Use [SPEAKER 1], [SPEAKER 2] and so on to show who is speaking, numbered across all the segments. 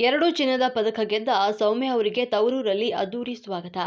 [SPEAKER 1] ಎರಡು ಚಿನ್ನದ ಪದಕ ಗೆದ್ದ ಸೌಮ್ಯ ಅವರಿಗೆ ತವರೂರಲ್ಲಿ ಅದ್ದೂರಿ ಸ್ವಾಗತ.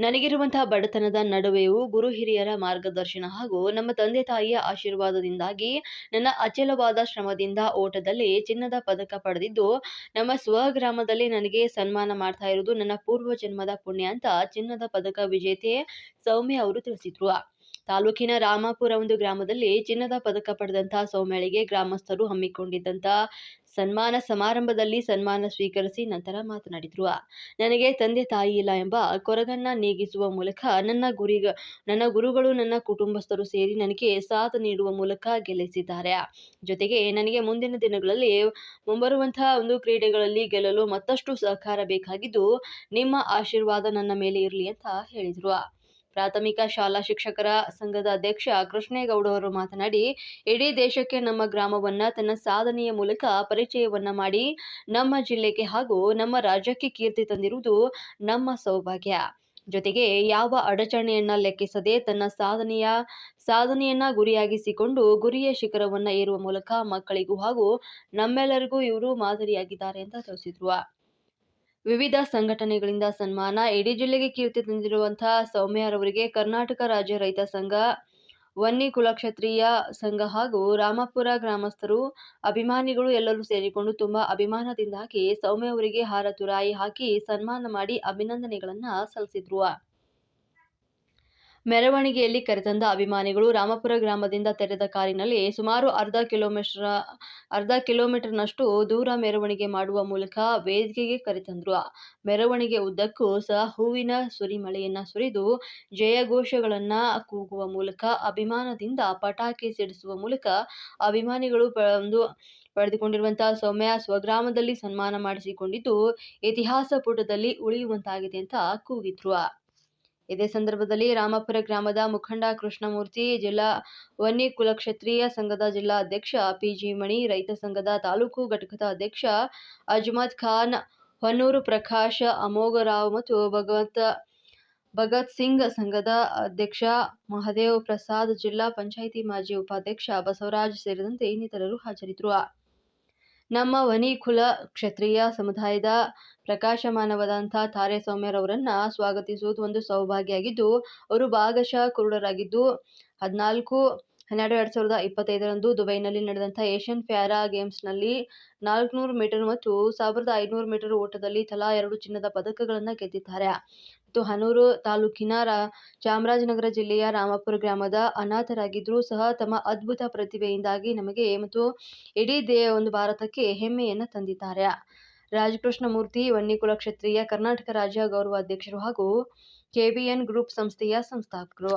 [SPEAKER 1] ನನಗಿರುವಂತಹ ಬಡತನದ ನಡುವೆಯೂ ಗುರು ಹಿರಿಯರ ಮಾರ್ಗದರ್ಶನ ಹಾಗೂ ನಮ್ಮ ತಂದೆ ತಾಯಿಯ ಆಶೀರ್ವಾದದಿಂದಾಗಿ ನನ್ನ ಅಚಲವಾದ ಶ್ರಮದಿಂದ ಓಟದಲ್ಲಿ ಚಿನ್ನದ ಪದಕ ಪಡೆದಿದ್ದು, ನಮ್ಮ ಸ್ವಗ್ರಾಮದಲ್ಲಿ ನನಗೆ ಸನ್ಮಾನ ಮಾಡ್ತಾ ಇರೋದು ನನ್ನ ಪೂರ್ವ ಜನ್ಮದ ಪುಣ್ಯ ಅಂತ ಚಿನ್ನದ ಪದಕ ವಿಜೇತೆ ಸೌಮ್ಯ ಅವರು ತಿಳಿಸಿದ್ರು. ತಾಲೂಕಿನ ರಾಮಾಪುರ ಒಂದು ಗ್ರಾಮದಲ್ಲಿ ಚಿನ್ನದ ಪದಕ ಪಡೆದಂತಹ ಸೌಮ್ಯಳಿಗೆ ಗ್ರಾಮಸ್ಥರು ಹಮ್ಮಿಕೊಂಡಿದ್ದಂತಹ ಸನ್ಮಾನ ಸಮಾರಂಭದಲ್ಲಿ ಸನ್ಮಾನ ಸ್ವೀಕರಿಸಿ ನಂತರ ಮಾತನಾಡಿದ್ರು. ನನಗೆ ತಂದೆ ತಾಯಿ ಇಲ್ಲ ಎಂಬ ಕೊರಗನ್ನ ನೀಗಿಸುವ ಮೂಲಕ ನನ್ನ ಗುರಿ ನನ್ನ ಗುರುಗಳು ನನ್ನ ಕುಟುಂಬಸ್ಥರು ಸೇರಿ ನನಗೆ ಸಾಥ್ ನೀಡುವ ಮೂಲಕ ಗೆಲ್ಲಿಸಿದ್ದಾರೆ. ಜೊತೆಗೆ ನನಗೆ ಮುಂದಿನ ದಿನಗಳಲ್ಲಿ ಮುಂಬರುವಂತಹ ಒಂದು ಕ್ರೀಡೆಗಳಲ್ಲಿ ಗೆಲ್ಲಲು ಮತ್ತಷ್ಟು ಸಹಕಾರ ಬೇಕಾಗಿದ್ದು, ನಿಮ್ಮ ಆಶೀರ್ವಾದ ನನ್ನ ಮೇಲೆ ಇರಲಿ ಅಂತ ಹೇಳಿದರು. ಪ್ರಾಥಮಿಕ ಶಾಲಾ ಶಿಕ್ಷಕರ ಸಂಘದ ಅಧ್ಯಕ್ಷ ಕೃಷ್ಣೇಗೌಡ ಅವರು ಮಾತನಾಡಿ, ಇಡೀ ದೇಶಕ್ಕೆ ನಮ್ಮ ಗ್ರಾಮವನ್ನ ತನ್ನ ಸಾಧನೆಯ ಮೂಲಕ ಪರಿಚಯವನ್ನ ಮಾಡಿ, ನಮ್ಮ ಜಿಲ್ಲೆಗೆ ಹಾಗೂ ನಮ್ಮ ರಾಜ್ಯಕ್ಕೆ ಕೀರ್ತಿ ತಂದಿರುವುದು ನಮ್ಮ ಸೌಭಾಗ್ಯ. ಜೊತೆಗೆ ಯಾವ ಅಡಚಣೆಯನ್ನ ಲೆಕ್ಕಿಸದೆ ತನ್ನ ಸಾಧನೆಯ, ಸಾಧನೆಯನ್ನ ಗುರಿಯಾಗಿಸಿಕೊಂಡು ಗುರಿಯ ಶಿಖರವನ್ನ ಏರುವ ಮೂಲಕ ಮಕ್ಕಳಿಗೂ ಹಾಗೂ ನಮ್ಮೆಲ್ಲರಿಗೂ ಇವರು ಮಾದರಿಯಾಗಿದ್ದಾರೆ ಅಂತ ತಿಳಿಸಿದ್ರು. ವಿವಿಧ ಸಂಘಟನೆಗಳಿಂದ ಸನ್ಮಾನ. ಇಡೀ ಜಿಲ್ಲೆಗೆ ಕೀರ್ತಿ ತಂದಿರುವಂತಹ ಸೌಮ್ಯರವರಿಗೆ ಕರ್ನಾಟಕ ರಾಜ್ಯ ರೈತ ಸಂಘ, ವನ್ನಿ ಕುಲಕ್ಷತ್ರಿಯ ಸಂಘ ಹಾಗೂ ರಾಮಪುರ ಗ್ರಾಮಸ್ಥರು, ಅಭಿಮಾನಿಗಳು ಎಲ್ಲರೂ ಸೇರಿಕೊಂಡು ತುಂಬಾ ಅಭಿಮಾನದಿಂದಾಗಿ ಸೌಮ್ಯ ಅವರಿಗೆ ಹಾರ ತುರಾಯಿ ಹಾಕಿ ಸನ್ಮಾನ ಮಾಡಿ ಅಭಿನಂದನೆಗಳನ್ನ ಸಲ್ಲಿಸಿದ್ರು. ಮೆರವಣಿಗೆಯಲ್ಲಿ ಕರೆತಂದ ಅಭಿಮಾನಿಗಳು ರಾಮಪುರ ಗ್ರಾಮದಿಂದ ತೆರೆದ ಕಾರಿನಲ್ಲಿ ಸುಮಾರು ಅರ್ಧ ಕಿಲೋಮೀಟರ್, ಅರ್ಧ ಕಿಲೋಮೀಟರ್ನಷ್ಟು ದೂರ ಮೆರವಣಿಗೆ ಮಾಡುವ ಮೂಲಕ ವೇದಿಕೆಗೆ ಕರೆತಂದ್ರು. ಮೆರವಣಿಗೆ ಉದ್ದಕ್ಕೂ ಸಹ ಹೂವಿನ ಸುರಿಮಳೆಯನ್ನ ಸುರಿದು ಜಯಘೋಷಗಳನ್ನು ಕೂಗುವ ಮೂಲಕ, ಅಭಿಮಾನದಿಂದ ಪಟಾಕಿ ಸಿಡಿಸುವ ಮೂಲಕ ಅಭಿಮಾನಿಗಳು ಒಂದು ಪಡೆದುಕೊಂಡಿರುವಂತಹ ಸೌಮ್ಯ ಸ್ವಗ್ರಾಮದಲ್ಲಿ ಸನ್ಮಾನ ಮಾಡಿಸಿಕೊಂಡಿದ್ದು ಇತಿಹಾಸ ಪುಟದಲ್ಲಿ ಉಳಿಯುವಂತಾಗಿದೆ ಅಂತ ಕೂಗಿದ್ರು. ಇದೇ ಸಂದರ್ಭದಲ್ಲಿ ರಾಮಪುರ ಗ್ರಾಮದ ಮುಖಂಡ ಕೃಷ್ಣಮೂರ್ತಿ, ಜಿಲ್ಲಾ ವನ್ನಿ ಕುಲಕ್ಷತ್ರಿಯ ಸಂಘದ ಜಿಲ್ಲಾ ಅಧ್ಯಕ್ಷ ಪಿಜಿ ಮಣಿ, ರೈತ ಸಂಘದ ತಾಲೂಕು ಘಟಕದ ಅಧ್ಯಕ್ಷ ಅಜ್ಮದ್ ಖಾನ್, ಹೊನ್ನೂರು ಪ್ರಕಾಶ್, ಅಮೋಘರಾವ್ ಮತ್ತು ಭಗವಂತ, ಭಗತ್ ಸಿಂಗ್ ಸಂಘದ ಅಧ್ಯಕ್ಷ ಮಹದೇವ್ ಪ್ರಸಾದ್, ಜಿಲ್ಲಾ ಪಂಚಾಯಿತಿ ಮಾಜಿ ಉಪಾಧ್ಯಕ್ಷ ಬಸವರಾಜ್ ಸೇರಿದಂತೆ ಇನ್ನಿತರರು ಹಾಜರಿದ್ದರು. ನಮ್ಮ ವನಿಕುಲ ಕ್ಷತ್ರಿಯ ಸಮುದಾಯದ ಪ್ರಕಾಶಮಾನವಾದಂಥ ತಾರೆ ಸೌಮ್ಯರವರನ್ನ ಸ್ವಾಗತಿಸುವುದು ಒಂದು ಸೌಭಾಗ್ಯ ಆಗಿದ್ದು, ಅವರು ಭಾಗಶಃ ಕುರುಡರಾಗಿದ್ದು, ಹದಿನಾಲ್ಕು ಹನ್ನೆರಡು ಎರಡು ಸಾವಿರದ ಇಪ್ಪತ್ತೈದರಂದು ದುಬೈನಲ್ಲಿ ನಡೆದಂಥ ಏಷ್ಯನ್ ಪ್ಯಾರಾ ಗೇಮ್ಸ್ನಲ್ಲಿ ನಾಲ್ಕುನೂರು ಮೀಟರ್ ಮತ್ತು ಸಾವಿರದ ಐದುನೂರು ಮೀಟರ್ ಓಟದಲ್ಲಿ ತಲಾ ಎರಡು ಚಿನ್ನದ ಪದಕಗಳನ್ನು ಗೆದ್ದಿದ್ದಾರೆ. ಮತ್ತು ಹನೂರು ತಾಲೂಕಿನ ಚಾಮರಾಜನಗರ ಜಿಲ್ಲೆಯ ರಾಮಪುರ ಗ್ರಾಮದ ಅನಾಥರಾಗಿದ್ದರೂ ಸಹ ತಮ್ಮ ಅದ್ಭುತ ಪ್ರತಿಭೆಯಿಂದಾಗಿ ನಮಗೆ ಮತ್ತು ಇಡೀ ದೇ, ಒಂದು ಭಾರತಕ್ಕೆ ಹೆಮ್ಮೆಯನ್ನು ತಂದಿದ್ದಾರೆ. ರಾಜಕೃಷ್ಣ ಮೂರ್ತಿ ವನ್ನಿಕುಲ ಕ್ಷೇತ್ರೀಯ ಕರ್ನಾಟಕ ರಾಜ್ಯ ಗೌರವ ಅಧ್ಯಕ್ಷರು ಹಾಗೂ ಕೆಬಿಎನ್ ಗ್ರೂಪ್ ಸಂಸ್ಥೆಯ ಸಂಸ್ಥಾಪಕರು.